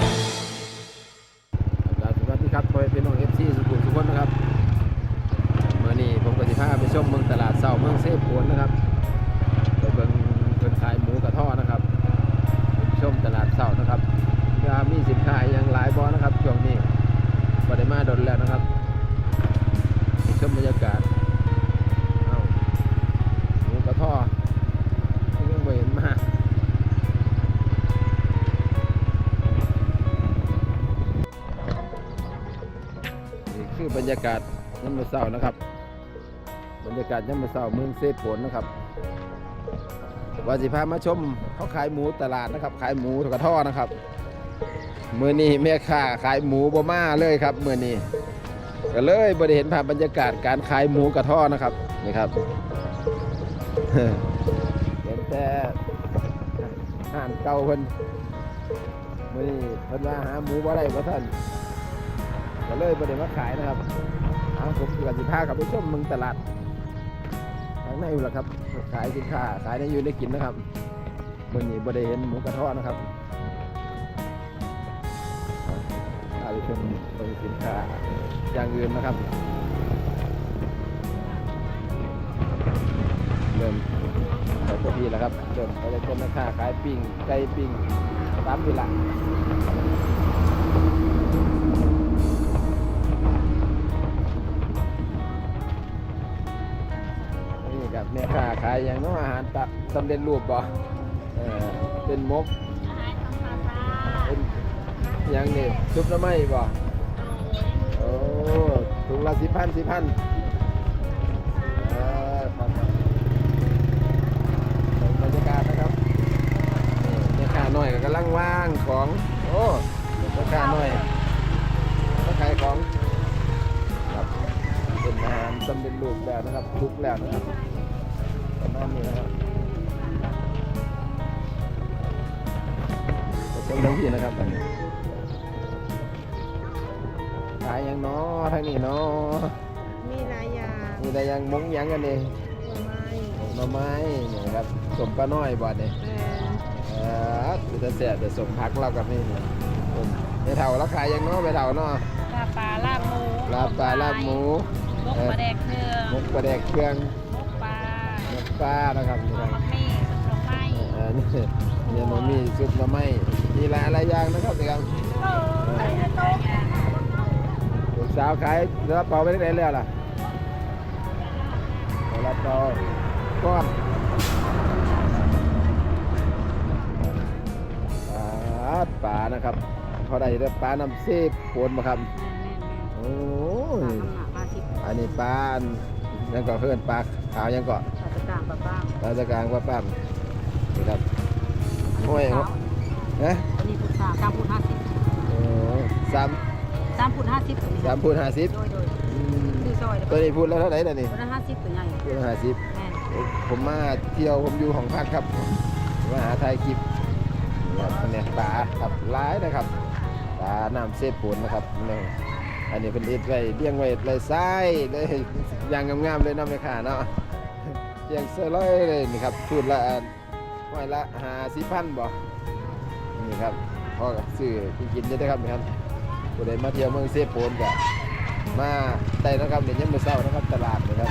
ค ยากาศยามมื้อเช้านะครับ บรรยากาศยามมื้อเช้าเมืองเซโปนนะครับว่าสิพามาชมเขาขายหมูตลาดนะครับ ขายหมูกระท่อนะครับมื้อนี้แม่ค้าขายหมูบ่มาเลยครับมื้อนี้ก็เลยบ่ได้เห็นภาพบรรยากาศการขายหมูกระท่อนะครับนี่ครับเห็นแต่อาหารเก่าเพิ่นมื้อนี้เพิ่นว่าหาหมูบ่ได้บ่ท่านก็เลยประเด็นมาขายนะครับ เอาผมกับสินค้ากับไปชมเมืองตลาดทางในอยู่แหละครับขายสินค้าขายในอยู่ในกินนะครับวันนี้บริเห็นหมูกระทอนะครับพาไปชมเมืองสินค้าอย่างอื่นนะครับเริ่มไปพอดีแล้วครับเริ่มไปเลยเป็นราคาขายปิ้งไก่ปิ้งตามเวลา ขายอย่างเน้องอาหารตักสำเร็จรูปบ่เออเป็นมกเป็นอย่างนี้ซุปหน้ำไม้บ่โอ้ถุงละสิบพันสิบพันเออครับบรรยากาศนะครับนี่แม่ค้าน้อยก็กำลังว่างของโอ้แม่ค้าน้อยมาขายของครับเป็นอาหารสำเร็จรูปแล้วนะครับทุกแล้วนะครับ ประมาณนี้นะครับชมทั้งที่นะครับอันนี้ขายหยังเนาะทางนี้เนาะมีหลายอย่างมีแต่หยังมงหยังกันเองผลไม้หน่อไม้นี่นะครับสมปลาน้อยบ่เนี่ยแอนเออคือจะแสบแต่สมพักเรากับนี่นี่ไปเท่าแล้วขายหยังเนาะไปเท่าเนาะลาบปลาลาบหมูลาบปลาลาบหมูมกปลาแดกเครื่องมกปลาแดกเครื่องมกปลามก ปลานะครับนี่ครับมักมี่สุดลงไม้เออนี่เนี่ยมันมีซุปหน่อไม้มีหลายหลายอย่างนะครับนี่ครับหลายอย่างลูกสาวขายรับเป๋าไปได้แล้วล่ะรับเป๋าก้อนปลาปลานะครับเขาได้แต่ปลาน้ำเซฟโคนมาครับโอ้ยปลาสิบอันนี้ปลาอันยังก็เพื่อนปลาขาวยังก็ปลากลางปลาบ้างปลาตะกลางปลาปั้มนี่ครับโอ้ยฮะอันนี้พุทธาสามพุทห้าสิบโอ้สามสามพุทห้าสิบสามพูดห้าสิบโดยโดยอืมคือซอยตัวนี้พูดแล้วเท่าไหร่ตัวนี้พุทห้าสิบตัวใหญ่พูดห้าสิบแม่นผมมาเที่ยวผมอยู่ของพักครับมาหาถ่ายคลิปครับเนี่ยปลาครับร้ายนะครับปลาน้ำเซฟปูนนะครับเนี่ยอันนี้เป็นเอ็ดไว้เลี้ยงไว้ไรไส้เลยอย่างงามๆเลยเนาะแม่ค้าเนาะเลี้ ยงเสื้อร้อยเลยนี่ครับชุดละห้อยละหาสิพันบ่นี่ครับพอกับซื้อกินได้ครับนี่ครับผู้ใดมาเที่ยวเมืองเซฟปูนก็มาได้นะครับเดี๋ยวยังมือเศร้านะครับตลาดนะครับ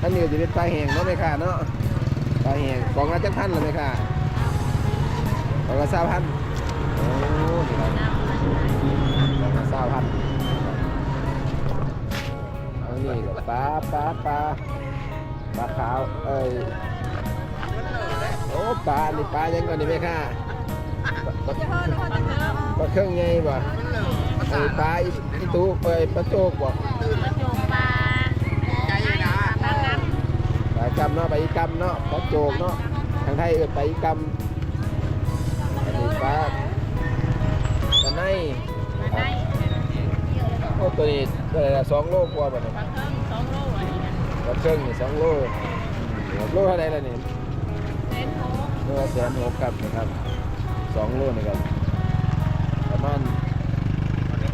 ท่านนี้จะเป็นปลาแห้งเนาะแม่ค้าเนาะปลาแห้งกองละจักพันเลยแม่ค้ากองละสามพันโอ้นี่ครับกองละสามพันอันนี้ปลาปลาปลา ปลาขาว เอ้ย โอ้ปลานี่ปลายังก่อนนี่แม่ค้าปลาปลาเครื่องไงบ่ไอ้ปลาอีอีตู้เอ้ยปลาโจกบ่ปลาโจกปลาปลากำปลากำเนาะปลาอีกำเนาะปลาโจกเนาะ ทางไทยเออปลาอีกำอันนี้ปลาปลาในปลาได้โอ้ตัวนี้ตัวละสองโลกว่าบ่เนี่ย นี้นะปลาเครื่องนี่สองโลโลเท่าไหร่ล่ะนี่เป็นโฮโลละแสนหกครับนะครับสองโลนี่ครับประมาณ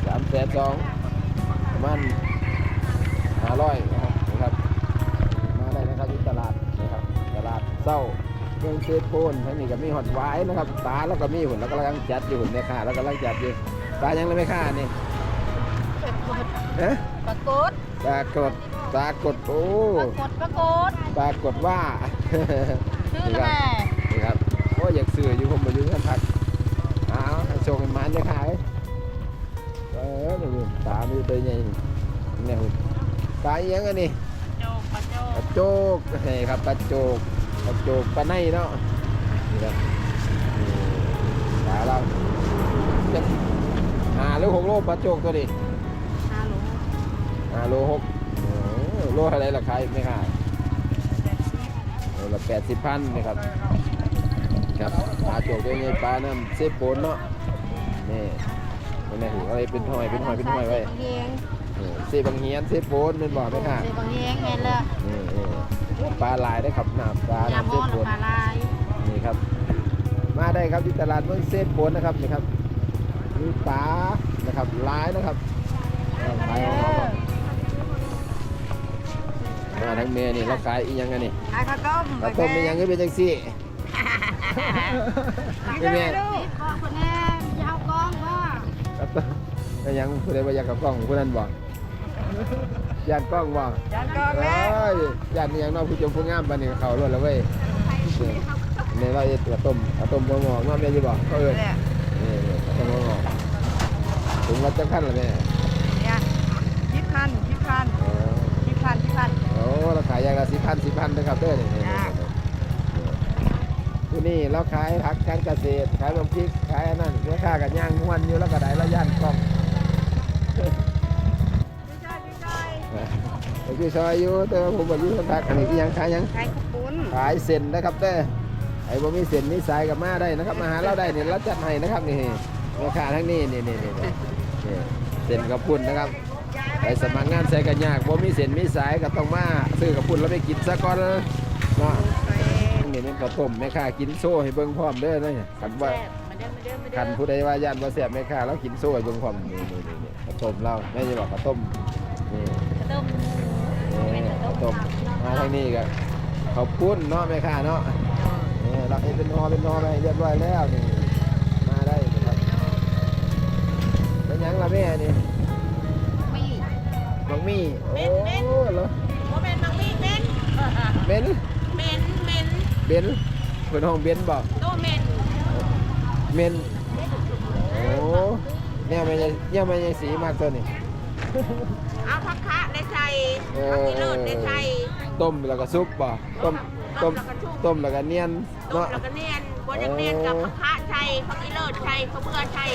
สามแสนสองประมาณห้าร้อยนะครับนะครับมาได้นะครับที่ตลาดนะครับตลาดเศร้าเมืองเซโปนทั้งนี้ก็มีหอดไว้นะครับปลาแล้วก็มีหุ่นแล้วก็กำลังจัดอยู่หุ่นแม่ค้าแล้วก็กำลังจัดอยู่ปลายังเลยแม่ค้านี่เอ๊ะปรากฏปรากฏ ปรากฏโอ้ปรากฏปรากฏปรากฏว่าชื่อแม่นี่ครับโอ้อยากซื้ออยู่ผมมาอยู่กันพักเอาให้โชว์กันมันจะขายเออนี่ปลามีตัวใหญ่เนี่ยหุ่นปลาอีหยังอันนี้โจกปลาโจปลากโจกนี่ครับปลาโจกปลาโจกปลาในเนาะนี่ครับนี่ปลาเราจะหาหรือหกโลปลาโจกตัวนี้ฮัลโหลหาโลหก โอ้โลเท่าไรราคาไหมครับโลละแปดสิบพันนะครับครับปลาโจกตัวนี้ปลาน้ำเซฟโปนเนาะนี่มันนี่อะไรเป็นห้อยเป็นห้อยเป็นห้อยไว้เฮียงนี่เซบังเฮียนเซฟโปนเป็นบ่อไหมครับเซบางเฮียงเห็นเลยนี่นี่ปลาลายได้ครับน้ำปลายาน้ำมเซอฟนโปนปลาลายนี่ครับ มาได้ครับที่ตลาดเมืองเซฟโปนนะครับนี่ครับมีปลานะครับหลายนะครับเอาขายของเขาก่อน มาทั้งเมนี่เราขายอีกยังไงนี่ขายข้าวต้มข้าวต้มมียังก็เป็นจังซี่ไม่ได้ลูกกองคนแน่ยาวกองว่าข้าวต้มมียังผู้ใดว่าอยากกับกล้องผู้นั้นบอกยานกล้องบอกยานกองเอ้แล้วยยานมียังเนอกผู้ชมผู้งามปานนี้เขาล้วนแล้วเว้ยนี่เราจะตัวต้มข้าวต้มหัวงอกเนอกแม่จะบอกเขาเอินเนี่ยนี่นี่ข้าวต้มหัวงอกถุงละจักพันละแม่ เนี่ยยิบพันยิบพัน อ๋อ ยิบพันยิบพัน โอ้ เราขายอย่างละสิพันสิพันนะครับเด้อนี่นี่จ้าผู้นี่เราขายผักการเกษตร ขายลมพริกขายอันนั้นแม่ค้ากับย่างม้วนอยู่แล้วก็ได้แล้วย่านกล้องไม่ใช่ไม่ใช่ไอ้พี่ซอยอยู่แต่ว่าผมบอกอยู่คนทักอันนี้ที่ยังขายยังขายข้าวปุ้นขายเส้นนะครับเด้อไอ้บ่มีเส้นมีสายกับมาได้นะครับ มาหาเราได้เนี่ยเราจัดให้นะครับนี่แม่ค้าทั้งนี้นี่นี่นี่นี่นี่เส้นกับปุ่นนะครับ ไปสมัครงานใส่กันยากบ่มีเส้นมีสายก็ต้องมาซื้อกับปุ่นแล้วไปกินซะก่อนเนาะนี่เป็นข้าวต้มแม่ค้ากินโซ่ให้เบิ่งพร้อมเด้อเด้อคันว่ามาเด้อมาเด้อมาเด้อคันผู้ใดว่าย่านบ่แซ่บแม่ค้าแล้วกินโซ่ให้เบิ่งพร้อมนี่นี่นี่นี่ข้าวต้มเราแม่จะบอกข้าวต้มนี่ข้าวต้มนี่ข้าวต้มมาทางนี้ก็ข้าวปุ้นเนาะแม่ค้าเนาะนี่เราเห็นเป็นห่อเป็นห่อไปเรียบร้อยแล้วนี่มาได้นะครับเป็นหยังล่ะแม่นี่มี บังมี่เม็ดเม็ดโอ้เหรอว่าเป็นบางมีเม็ดเบนเม็ดเม็ดเบนเพิ่นห้องเบนบ่โตเม็ดเมนโอ้เนี่ยมันยังเนี่ยมันยังสีมากตัวนี่เอาผักคะได้ใส่เอผักออีเลิศได้ใส่ต้มแล้วก็ซุปบ่ต้มต้มต้มแล้วก็เนียนต้มเนาะแล้วก็เนียนบนยังเนียนกับผักคะใส่ผักอีเลิศใส่ข้าวเบื่อใส่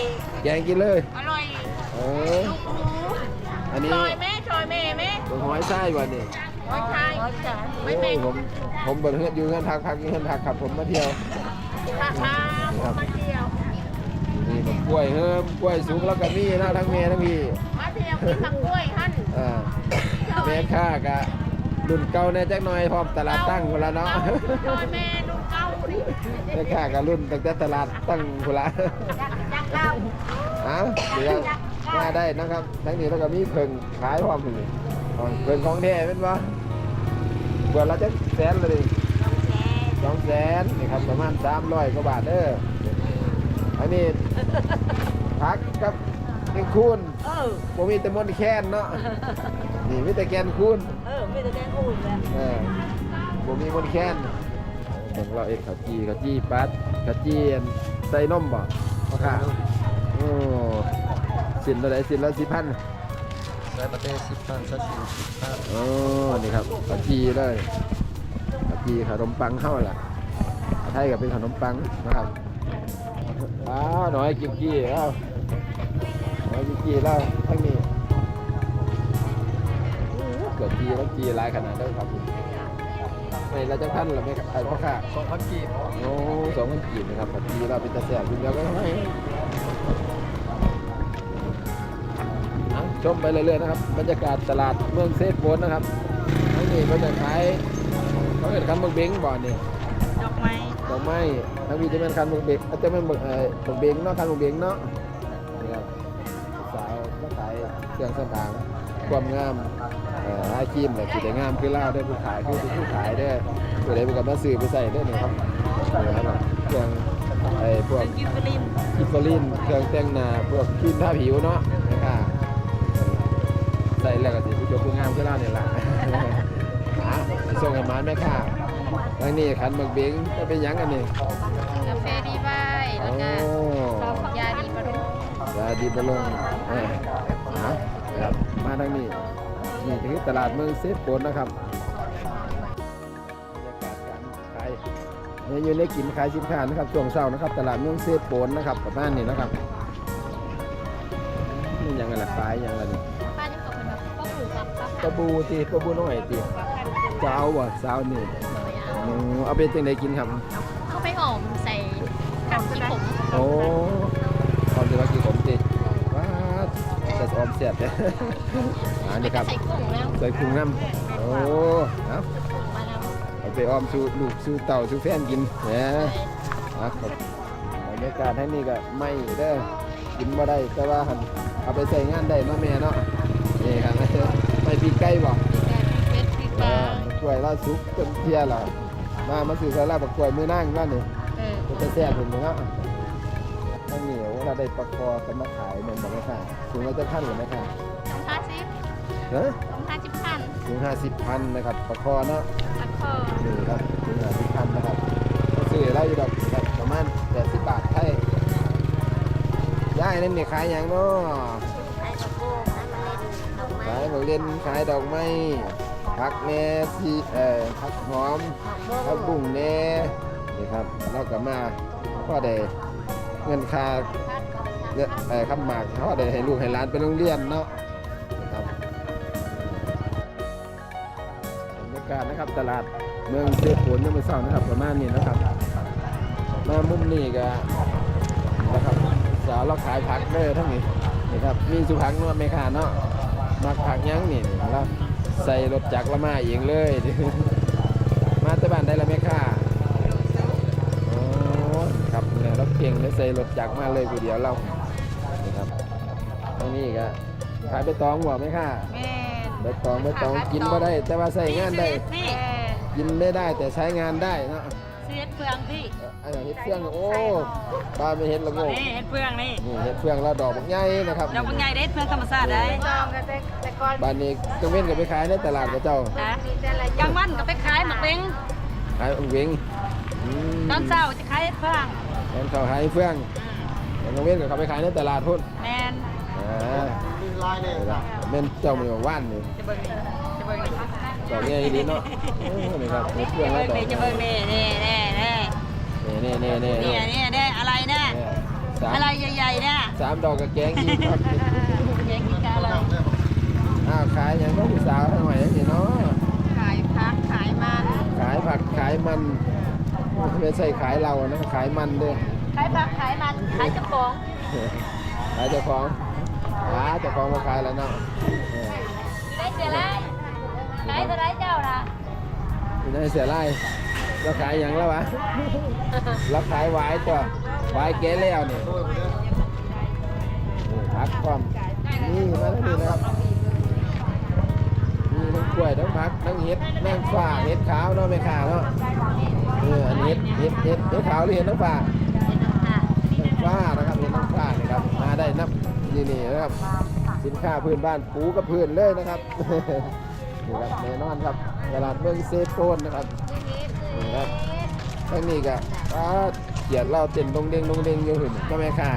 แกงกินเลยอร่อยเออลูกหมูอันนี้ซอยแม่ซ อยแม่แม่เป็นหอยไส้บ่นี่โอ้ยใช่ไม่โอ้เป็ยนผมผมเบิ่งเฮือนอยู่เฮือนทักพักอยู่เฮือนทักครับผมมาเที่ยวผักคะมาเที่ยวนี่มันกล้วยเฮิมกล้วยสุกแล้วก็มีนะทั้งแม่ทั้งพี่มาเที่ยวกินผักกล้วยหั่นอ่าแม่ค้ากะรุ่นเก่าแน่จักหน่อยพร้อมตลาดตั้งพุ่นละเนาะซอยแม่ลูกเก้านี่แม่ค้ากะรุ่นตั้งแต่ตลาดตั้งพุ่นละจักเก้าเอ้าเดี๋ยว มาได้นะครับ ทั้งนี้แล้วก็มีเพิ่งขายพร้อมถึงเพิ่งของแท้เป็นปะเปิดเราจะแสนเลยสองแสนนี่ครับประมาณสามร้อยกว่าบาทเด้ออันนี้พักกับเงคูนเออผมมีแต่มนต์แค้นเนาะนี่มีแต่แกนคูนเออไม่ได้แกงอุ่นแล้วเออผมมีมนต์แค้นเบิ่งเราเองข้าวจีข้าวจีปัดข้าวจีอันใส่นมบ่พ่อค่ะโอ้ สินละไหนสินละสิพันใส่ประเทศสิบพันสักสี่สิบห้าโอ้นี่ครับขาจีเลยขาจีขนมปังเข้าล่ะไทยกับเป็นขนมปังนะครับอ้าวหน่อยกิมกี้อ้าหน่อยกิมกี้แล้วทั้งนี้เกิดจีแล้วจีหลายขนาดนั้นครับไม่เราจะพันหรือไม่ไอ้พ่อค่ะสองพันกีบโอ้สองพันกีบนะครับผัดจีเราเป็นตะแสบคุณเดียวก็ให้ ชมไปเรื่อยๆนะครับ บรรยากาศตลาดเมืองเซฟโบนนะครับทั้งนี้ก็จะขายเขาเห็นคันเมืองเบงบ่อนนี่ดอกไม้ดอกไม้ทั้งนี้จะเป็นคันเมืองเบงเอ้ยจะเป็นเมืองเอ่อเมืองเบงเนาะคันเมืองเบงเนาะนี่ครับสาวก็ขายเครื่องสำอางความงามเอ่อหาครีมแบบสีแดงงามคือเล่าได้อผู้ขายคือผู้ขายได้อผู้ใดผู้กับมาซื้อไปใส่ได้อนี่ครับนะครับเครื่องไอ้พวกกิฟลิมอิฟลินเครื่องแต่งหน้าพวกครีมทาผิวเนาะนะครับ ใส่แล้วก็สิผู้ชมผู้งามคือเราเนี่ยล่ะหาส่งให้หมานแม่ค่ะทางนี้ขันหมึกเบงจะเป็นหยังอันนี้กาแฟดีไวโอ้แล้วก็ยาดีบำรุงยาดีบำรุงเออหาครับมาทางนี้ นี่คือตลาดเมืองเซฟโปนนะครับบรรยากาศการขายเมนูเล็กกินขายสินค้านะครับช่วงเช้านะครับ ตลาดเมืองเซฟโปนนะครับประมาณนี้นะครับนี่ยังไงล่ะขายยังไงนี่ป้ายังตกเป็น ปลาบูตีปลาบูน้อยตีจะเอาบ่สาวนี่อืมเอาไปจังไดกินครับ เข้าไปหอมใส่กับที่ผมโอ้ความที่ว่ากี่ผมตีว้าแต่ออมเสียดเลยอันนี้ครับใส่กุ้งแล้วใส่กุ้งน้ำโอ้เอากุ้งมาแล้วเอาไปออมสู่ลูกสู่เต่าสู่แฟนกินเนี่ยครับบรรยากาศให้นี่ก็ไม่เด้อกินมาได้แต่ว่าหันเอาไปใส่งานได้เนาะแม่เนาะนี่ครับ วยล่าสุกเต็มเทียล่ะมามาสื่อสารบักกล้วยมือนั่งว่านี่เออมันจะแซ่บเป็นเนาะทั้งเหนียวเราได้ปลาคอกันมาขายเหมือนบอกไหมค่ะสูงเราจะขั้นหรือไม่ค่ะสองห้าสิบเฮ้ยสองห้าสิบพันสูงห้าสิบพันนะครับปลาคอเนาะตัดคอนี่ครับสูงห้าสิบพันนะครับก็ซื้อเราอยู่ดอกแบบประมาณแปดสิบบาทไทยย่ายนั่นนี่ขายอย่างเนาะไอ้กระโปงไอ้มาเล่นดอกไม้ขายของเล่นขายดอกไม้ ผักแหน่สีเอ่อผักหอมผักบุ้งแหน่นี่ครับเราก็มาก็ได้เงินค่าเนี่ยเอ่อคำหมากเขาได้ให้ลูกให้หลานไปโรงเรียนเนาะนะครับบรรยากาศนะครับตลาดเมืองเซโปนยังไม่เศร้านะครับประมาณนี้นะครับมามุมนี้ก็นะครับสาวเราขายผักเด้อทั้งนี้นี่ครับมีสุผักนาะแม่ค้าเนาะมักผักยั้งนี่แล้ว ใส่รถจักรละมาเองเลย มาแตะบ้านได้ละแม่ค้าโอ้ครับเนี่ยเราเก่งได้ใส่รถจักรมาเลยกูเดียวเรานี่ครับตรงนี้ก็ขายใบตองบ่แม่ค้าแม่ใบตองใบตองกินบ่ได้ แต่ว่าใส่งานได้นี่กินไม่ได้แต่ใช้งานได้เนาะเสียดเฟืองพี่เอ่ออันนี้เห็ดเฟืองโอ้บ้านไม่เห็นละโงกนี่เห็ดเฟืองนี่นี่เห็ดเฟืองแล้วดอกบักใหญ่นะครับดอกบางใหญ่เด็ดเฟืองธรรมชาติได้จองกันแต่แต่ ก่อนบ้านนี้กังเว้นก็ไปขายในตลาดกับเจ้านะมีแต่ละกลางวันก็ไปขายหมักเล้งขายองเวงอืมตอนเช้าจะขายเห็ดเฟืองตอนเขาขายเฟืองตอนกังเว้นก็เขาไปขายในตลาดพุ่นแมนอ่าเม่นเจ้ามันว่านนี่จะเบิ่งนี่จะเบิ่งนี่ดอกใหญ่ดีเนาะเออนี่ครับเห็ดเฟืองจะแล้วเบิ่งดอกนี่จะเบิ่งนี่นี่นี่นี่นี่นี่นี่นี่นี่นี่นี่อะไรเนี่ยสามอะไรใหญ่ๆเนี่ย สามดอกกับแกงอีกครับ แยกกินกันอะไร อ้าว ขายอย่างน้องผู้สาวทั้งหลายนี่เนาะขายพักขายมันขายผักขายมันไม่ใช่ขายเรานะขายมันด้วยขายผักขายมันขายเจ้าของขายเจ้าของหาเจ้าของมาขายแล้วเนาะเออได้เสียไรขายเท่าไรเจ้าล่ะคุณนายเสียไล่เราขายอย่างแล้ววะเราขายหวายตัวหวายเก๋แล้วนี่นี่พักความนี่มาแล้วนี่นะครับมี ทั้งกล้วยทั้งพักทั้งเห็ดแมงฟ้าเห็ดขาวเนาะไม่ขาวเนาะเอออันนี้เห็ดเห็ดเห็ดเห็ดขาวหรือเห็ดน้ำฟ้าน้ำฟ้านะครับเป็นน้ำฟ้านะครับมาได้นับนี่นี่นะครับ สินค้าพื้นบ้านปูกับพื้นเลยนะครับนี่ครับแน่นอนครับตลาดเมืองเซโปนนะครับนี่ครับทั้งนี้ก็ป้าเกียดเราเต้นตรงเด้งตรงเด้งอยู่หุ่นก็แม่ค่ะ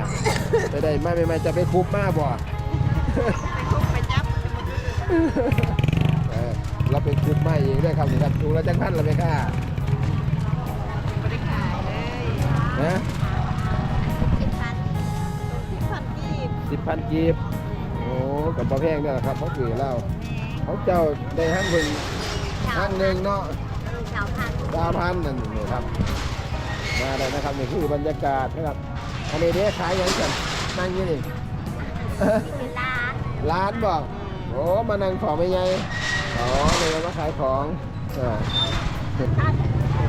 ไปได้ไม่ไม่ไม่จะไปคุบมาบ่ไปจับเออเราไป คุบมาเองด้วยครับนี่ครับถูกแล้วจังพันละแม่ค่ะไม่ได้ขายเลยนะสิบพันสิบพันกีบสิบพันกีบโอ้กับปลาแพงนี่แหละครับเขาถือเราเขาเจ้าได้ห้างหนึ่งห้างหนึ่งเนาะสาวพันดาวพันนั่นนี่ครับมาเลยนะครับนี่คือบรรยากาศนะครับอันนี้เด้ขายหยังกันนั่งอยี่นี่เป็นล้านร้านบอกโอ้มานั่งของไม่ใหญ่ อ๋อเลยมาขายของอ่า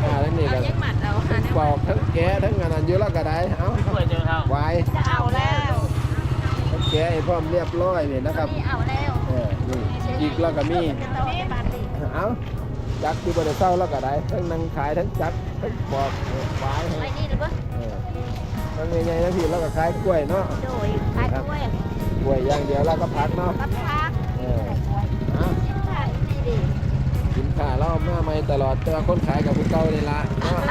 อ่าแล้วนี่เอาก็ยังหมัดเอาหาปอกทั้งแกะทั้งงานอันอยุแล้วก็ได้เอ้าสวยจังครับไว้จะเอาแล้วทั้งแกะให้พร้อมเรียบร้อยนี่นะครับนี่เอาแล้วเออนี่อีกแล้วก็มีจะต้องปาร์ตี้เอ้าจักที่บริเศร้าแล้วก็ได้ทั้งนั่งขายทั้งจักทั้งปอกขายให้ไปนี่หรือเปล่าเออทั้งใหญ่ๆทั้งพี่แล้วก็ขายกล้วยเนาะโดยขายกล้วยกล้วยอย่างเดียวแล้วก็ผักเนาะกับพักเออ อะขายนี่ดิกินข้าวเรามาใหม่ตลอดแต่ว่าคนขายกับผู้เก่านี่ละเนาะ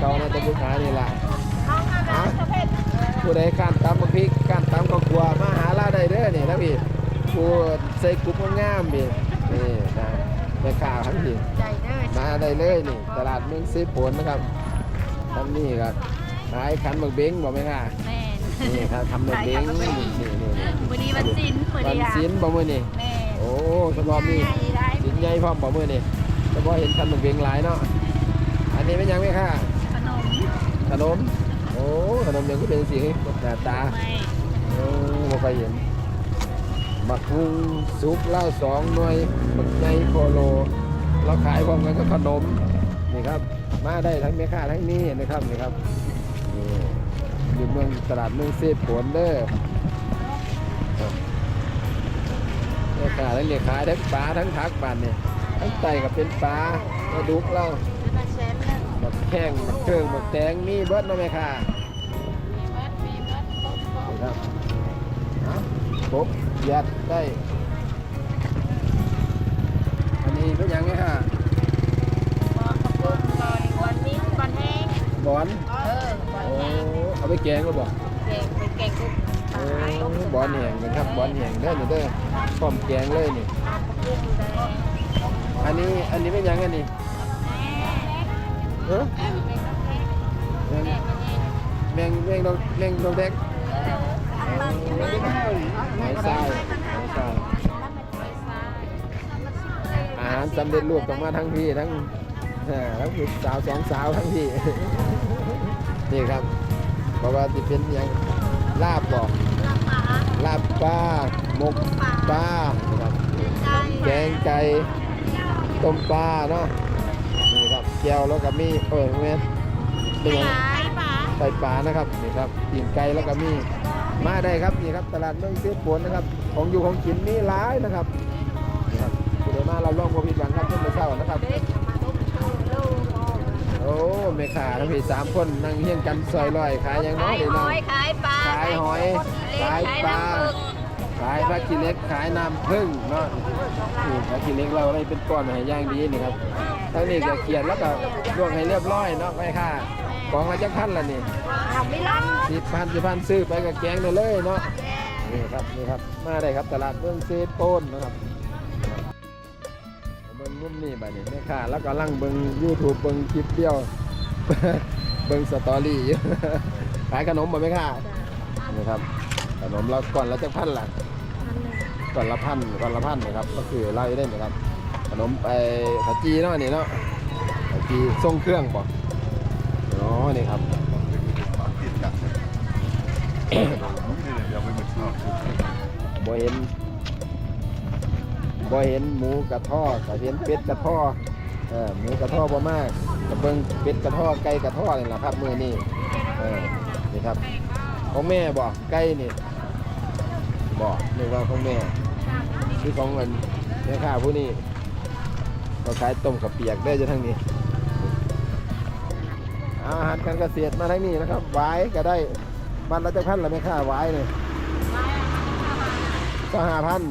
เก่าน่าจะผู้ขายนี่ละเอามาแล้วประเภทผู้ใดการตำบักพริกการตำข้าวคั่วมาหาลาได้เด้อนี่นะพี่ผู้ใส่กรุ๊ปงามๆพี่นี่นะแม่ค้าทั้งพี่ใจเด้อมาได้เลยนี่ ตลาดเมืองซีผลนะครับทำนี่ครับขายขันบักเบ้งบอกไหมค่ะแม่นี่ครับทำบักเบ้งนี่นี่นี่วันนี้วันศิลป์วันวันนี้ศิลบ่มือนี่แม่ โอ้เฉพาะมีได้สินใหญ่พร้อมบ่มือนี่เฉพาะเห็นขันบักเบ้งหลายเนาะ อันนี้เป็นหยังไหมค่ะ ขนม ขนม โอ้ขนมยังก็เป็นสีหน้าตาไม่โอ้บ่เคยเห็นบักฮุงซุปเหล้าสองหน่วยบักใหญ่โคโล เราขายพร้อมกันก็ขนม นี่ครับ มาได้ทั้งแม่ค้าทั้งนี้นะครับนี่ครับนี่อยู่เมืองตลาดเมืองเซฟผลเด้อค รับแม่ค้าทั้งเลี้ยขายทั้งปลาทั้งผักปันเนี่ยทั้งไตก็เป็นปลาปลาดุกเรามาแชมป์แล้วบักแข้งบักเครื่องบักแตงมีเบิดเนาะแม่ค้ามีเบิดมีเบิดนี่ครับเอาครบยัดได้ อันนี้เป็นหยังไงค่ะบอลขอบคุณบอลบอลมิ้นบอลแห้งบอนเออบอลโอ้แห้งเอาไปแกงก็บอกเก่งเป็นเก่งกุ๊กโอ้ บอนแหงนะครับบอนแหงเด้อนี่เด้อพร้อมแกงเลยนี่อันนี้อันนี้เป็นยังอันนี้เออแมงแมงแมงดอกแมงดอกแดกไม้ทรายไม้ทรายอาหารสำเร็จรูปต้องมาทั้งพี่ทั้งทั้งสาวสองสาวทั้งพี่นี่ครับเพราะว่าที่เป็นยังลาบบอก ลาบปลาหมกปลานะครับแกงไก่ต้มปลาเนาะนี่ครับแก้วแล้วก็มีเออแม่นเป็นไงไก่ปลานะครับนี่ครับกินไก่แล้วก็มีมาได้ครับนี่ครับตลาดเมืองเสียปวนนะครับ ของอยู่ของกินนี่ร้ายนะครับนี่ครับคุณเดมาเราล่องโควิดหวังครับเช่นเมื่อเช้านะครับโอ้ แม่ขาทั้งพี่สามคนนั่งเฮี้ยงกันซอยลอยขายหยังขาน้อยยเดี๋ยวหน้ออย ยขายปลาขายหอยขายปลาขายผักกิเล็กขายน้ำผึ้งเนาะนี่ผักกิเล็กเราได้เป็นก้อนให้ย่างดีนี่ครับทั้งนี้ก็เขียนแล้วก็ลวกให้เรียบร้อยเนาะไปค่ะกองละจักพันละนี่ทำไม่รับสิบพันสิบพันซื้อไปกับแกงได้เลยเนาะ นี่ครับนี่ครับมาได้ครับตลาดเมืองเซโปนนะครับเบิ่งมุมนี่บัดนี้แม่ค้าแล้วก็ลังเบิ่ง YouTube เบิ่งคลิปเดียว เบิ่งสตอรี่อยู่ขายขนมบ่แม่ค้านี่ครับขนมเราก่อนละจักพันละก่อนละพันก่อนละพันนะครับ ก็คือไล่ได้นะครับ ขนมไปขาวจีเนาะนี่เนาะขาวจีทรงเครื่องป่อ๋อนี่ครับบ่เห็นบ่เห็นหมูกระท่อก็เห็นเป็ดกระท่อเออหมูกระท่อบ่มาก ก็เบิงเป็ดกระท่อไก่กระท่อนี่แหละครับมือนี้เออนี่ครับของแม่บ่ไก่นี่บ่นึกว่าของแม่คือของเงินแม่ค้าผู้นี้ก็ขายต้มกับเปียกได้จะทั้งนี้อาหารการเกษตรมาทั้งนี้นะครับหวายก็ได้บันละจะพันละแม่ค้าหวายเนี่ยก็ห้าพัน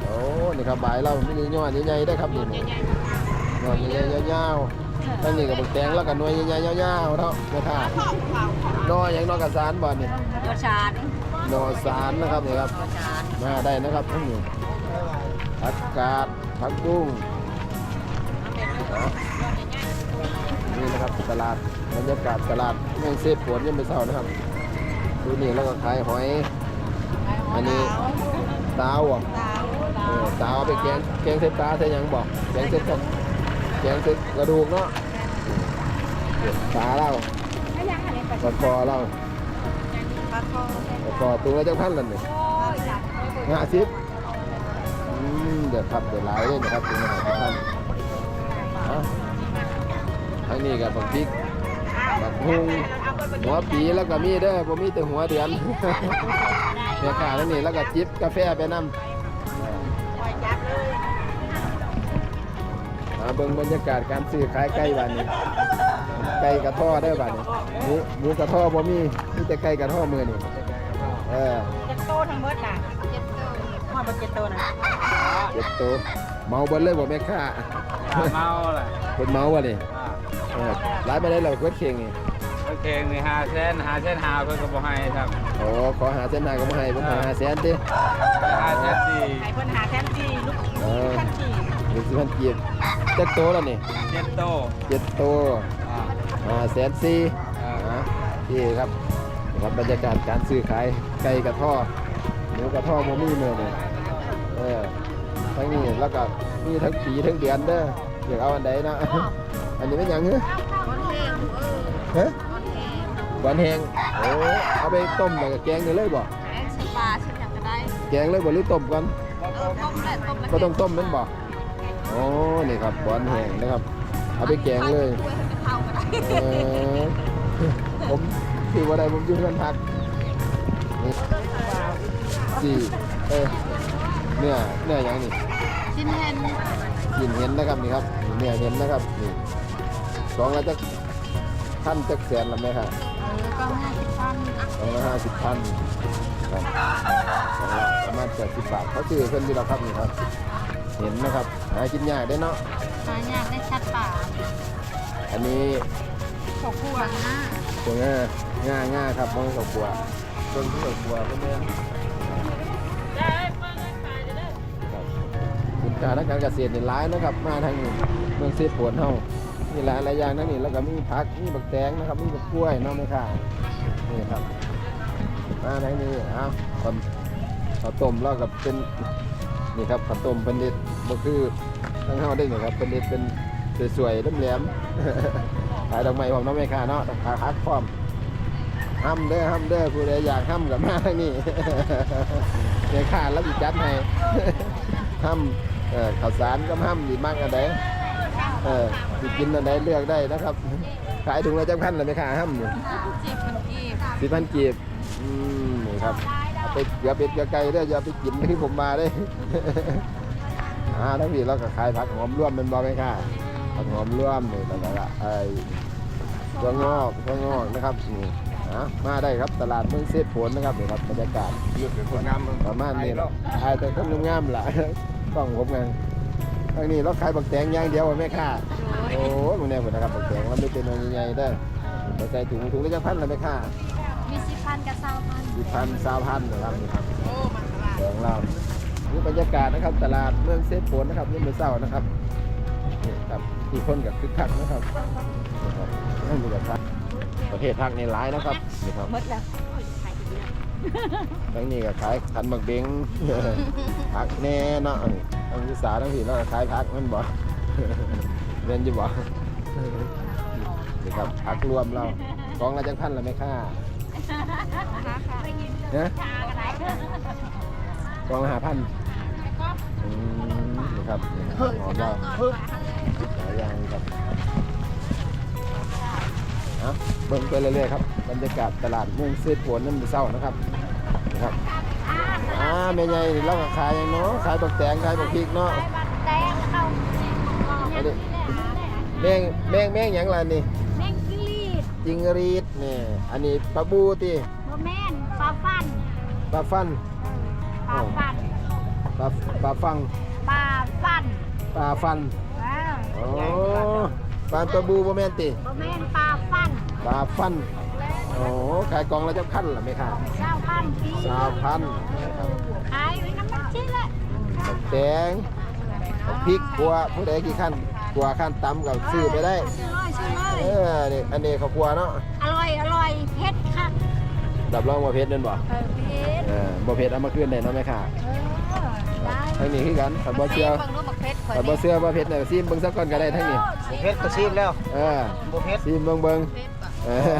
โอ้นี่ครับบายเราไม่ได้ย่อใหญ่ๆได้ครับนี่นี่ย่อใหญ่ยาวๆ ตั้งนี่กับบักแตงแล้วก็หน่วยใหญ่ๆยาวๆเท่าไม่ค่ะนออย่างนอกกระสานบ่นี่ยอดชาดนอสารนะครับนี่ครับยอดชาดมาได้นะครับทั้งนี้ผักกาดผักบุ้งนี่นะครับตลาดบรรยากาศตลาดเมืองเซฟปวนยังไม่เศร้านะครับดูนี่แล้วก็ขายหอยอันนี้ตาวอะเออตาเอาไปแกงแกงเส้นปลาใส่หยังบอกแกงเส้นกับ แกงเส้นกระดูกเนาะปลาเล่าปลาคอเล่าปลาคอตัวละจังพันละนี่ห้าสิบอืมเดี๋ยวครับเดี๋ยวหลายเลยนะครับตัวละห้าสิบพันอาทั้งนี้กับบักพริกบักฮุงหัวปีแล้วก็มีเด้อผมมีแต่หัวเดือนเมียขาทั้งนี้แล้วก็จิบกาแฟไปนำ เบิ่งบรรยากาศการซื้อขายไก่บ้านนี้ไก่กระท่อเด้อบ้านนี้หมูหมูกระท่อบ่มีมีแต่ไก่กระท่อมือนี่เออจะโตทั้งหมดน่ะเจ็ดโตหอดบ่เจ็ดโตนะเจ็ดตัวเมาเบิดเลยบ่แม่ค้าเมาแหละคนเมาว่ะนี่เออร้ายไปได้เราเกิดเคียงนี่โอเคนี่หาเส้นหาเส้นหาเพื่อนก็บอกให้ครับโอ้ขอหาเส้นทางก็มาให้ผมหาหาแสนติหาเส้นสี่ให้เพิ่นหาแทนที่ลูกท่านที่ หนึ่งสิบพันกีบจักโตแล้วนี่เจ็ดโตเจ็ดตัวอ่าหาแสนสี่อ่านะที่ครับนะครับบรรยากาศการซื้อขายไก่กระท่อหมูกระท่อโมมี่เมื่อเนี่ยเออทั้งนี้แล้วก็มีทั้งปีทั้งเดือนเด้ออยากเอาอันใดนะอันนี้เป็นหยังเหรอคนแห้งเออฮะคนแห้งหวานแห้งโอ้เอาไปต้มแล้วก็แกงนี่เลยบ่แห้งชิปลาชิมอย่างก็ได้แกงเลยบ่หรือต้มก่อนเออต้มแหละต้มแล้วก็ต้องต้มแมันบ่ โอ้นี่ครับหวานแห้งนะครับ เอาไปแกงเลยช่วยให้มันเข้ากันได้เออผมคือว่าใดผมอยู่เพื่อนพักนี่สี่เออเนื้อเนื้ออย่างนี้ชิ้นแห้งกินเห็นนะครับนี่ครับเนื้อเห็นนะครับนี่สองละจักพันจักแสนละไหมครับเออก็ห้าสิบพันสองละห้าสิบพันครับสองละประมาณเจ็ดสิบบาทเขาซื้อเพิ่นที่เราครับนี่ครับ เห็นนะครับ หากินยากได้เนาะหายากได้ชัดป่าอันนี้ขอบคุณนะตัวง่าง่าง่าครับมองกับบัวต้นที่กับบัวก็เนี่ยได้เพิ่นขายเด้อครับสินค้าทางการเกษตรนี่หลายนะครับ มาทางนี้เมืองเซฟผลเฮามีหลายหลายอย่างนั่นนี่แล้วก็มีผักมีบักแตงนะครับมีบักกล้วยเน้องไม่ค่ะนี่ครับมาทางนี้เอาข้าวข้าวต้มแล้วกับเป็น นี่ครับข้าวต้มเป็นเด็ดบ่คือทางเฮาได้นี่ครับเป็นเด็ดเป็นสวยๆแหลมๆขายดอกไม้ผมน้องไม่ค่ะเนาะขายฮักพร้อมห้ำเด้อห้ำเด้อผู้ใดอยากห้ำกับมาทางนี้ในขาแล้วสิจัดให้ห้ำเอ่อข้าวสารก็ห้ำดีมากอันใดเออสิกินอันใดเลือกได้นะครับ ขายถุงละจักพันเลยไหมคะห้ำนี่จีบมันกีบสิพันกีบอืมนี่ครับเอา ไปเกลือเป็ดเกลือไก่เด้ออย่าไปกินที่ผมมาเด้อ่าทั้งนี้เราก็ขายผักหอมร่วมเป็นบ่ไหมค่ะผักหอมร่วมนี่แล้วก็ไอ้ตัวงอกตัวงอกนะครับนี่อะมาได้ครับตลาดเมืองเซฟผลนะครับนี่ครับบรรยากาศเลือกเป็นคนงามประมาณนี้แหละขายแต่คนงามๆล่ะต้องผมไงทางนี้เราขายบักแตงอย่างเดียวอะแม่ค่ะโอ้ยมึงเนี่ยหมดนะครับบักแตงเราไม่เป็นอะไรใหญ่ๆได้อเราใส่ถุงถุงละจักพันเลยแม่ค่ะมีสิบ พันกับสามพันสิบพันสามพันนะครับนี่ครับโอ้มันตลาดแตงเรานี่บรรยากาศนะครับตลาดเมืองเซฟผลนะครับนี่เมื่อเช้านะครับนี่ครับมีคนกับคึกคักนะครับนะครับนั่นมีแต่พักประเทศพักในร้ายนะครับนี่ครับหมดแล้วทั้งนี้ก็ขายขันหมักเบงผักแน่เนาะทั้งวิสาทั้งผีแล้วก็ขายผักมันบ่เรียนอยู่บ่นี่ครับผักรวมเรากองละจังพันละไหมค่าเนะกองละห้าพันอืมนี่ครับนี่หอมเราหลายอย่างครับเอาเบิ่งไปเรื่อยๆครับบรรยากาศตลาดเมืองเซฟผลนั่นมือเศร้านะครับนะครับอ่าแม่ใหญ่นี่เราก็ขายอย่างเนาะขายบักแตงขายบักพริกเนาะแตงเข้าอันนี้แมงแมงแมงหยังล่ะนี่แมงกิลีด จิงรีดนี่อันนี้ปลาบูติบ่แม่นปลาฟันปลาฟันปลาฟันปลาปลาฟังปลาฟันปลาฟันว้าวโอ้ปลาปลาบูบ่แม่นติบ่แม่นปลาฟันปลาฟันโอ้ขายกองละจักพันล่ะแม่ค่ะเจ้าพันปีสาวพันนะครับขายไว้น้ำมันชิ้นละบักแตงบักพริกกลัวผู้ใดกี่ขั้นกลัวขั้นตำก็ซื้อไปได้ชื่อ ร้อยชื่อร้อย เออนี่อันนี้เขากลัวเนาะอร่อย อร่อยเผ็ดค่ะดับรองว่าเพชรนั่นบ่เออเผ็ด เออบ่เพชรเอามาคืนได้เนาะแม่ค่ะเออ ได้ทั้งนี้คือกันขับบ่เชื่อเบิ่งรูปบักเพชรข่อยขับบ่เชื่อบ่เพชรเนี่ยซีมเบิ่งสักก่อนก็ได้ทั้งนี้บุเพชรก็ซีมแล้วเออบุเพชรซีมเบิ่งเบิ่งเพชรบ่เออ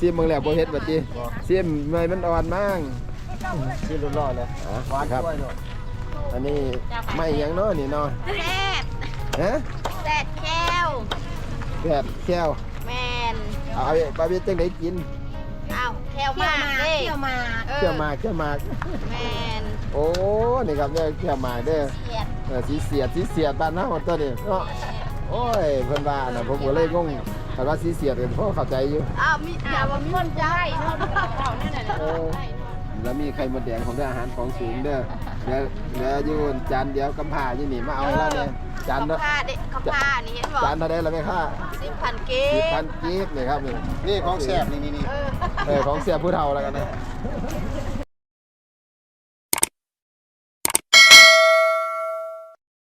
ซีมเบิ่งแล้วบ่เพชรบัดนี้ซีมเมื่อยมันอ่อนมั่งซีมร้อนๆเลยอะหวานครับ ด้วยเนาะอันนี้ไม่หยังเนาะนี่เนาะแซ่บฮะแซ่บแก้ว แปดแก้วแมนเอาเอาบาเบียจังได๋กินอ้าวแก้วมากเด้เที่ยวมาเออเกี่ยวหมากเกี่ยวหมากแมนโอ้นี่ครับเนี่ยเกี่ยวหมากเด้อเสียดเออสีเสียดสีเสียดบ้านเฮาตัวนี้เนาะโอ้ยเพิ่นว่าอันน่ะผมก็เลยงงแต่ว่าสีเสียดกันพอเข้าใจอยู่อ้าวมีอย่าว่ามีคนใจเนาะเขาเนี่ยแหละเออแล้วมีไข่มดแดงของเด้ออาหารของสูงเด้อเดี๋ยวเดี๋ยวอยู่จานเดียวกำพร้าอยู่นี่มาเอาแล้วเนี่ย จานคำละผ้าเด็กคำผ้านี่เห็นบอกจานเท่าไดล่ะแม่ค่าสิบพันเกสิบตพันกีบนี่ครับนี่นี่ของแซ่บนี่นี่นี่เออเออของเสียผู้เฒ่าแล้วกันนะ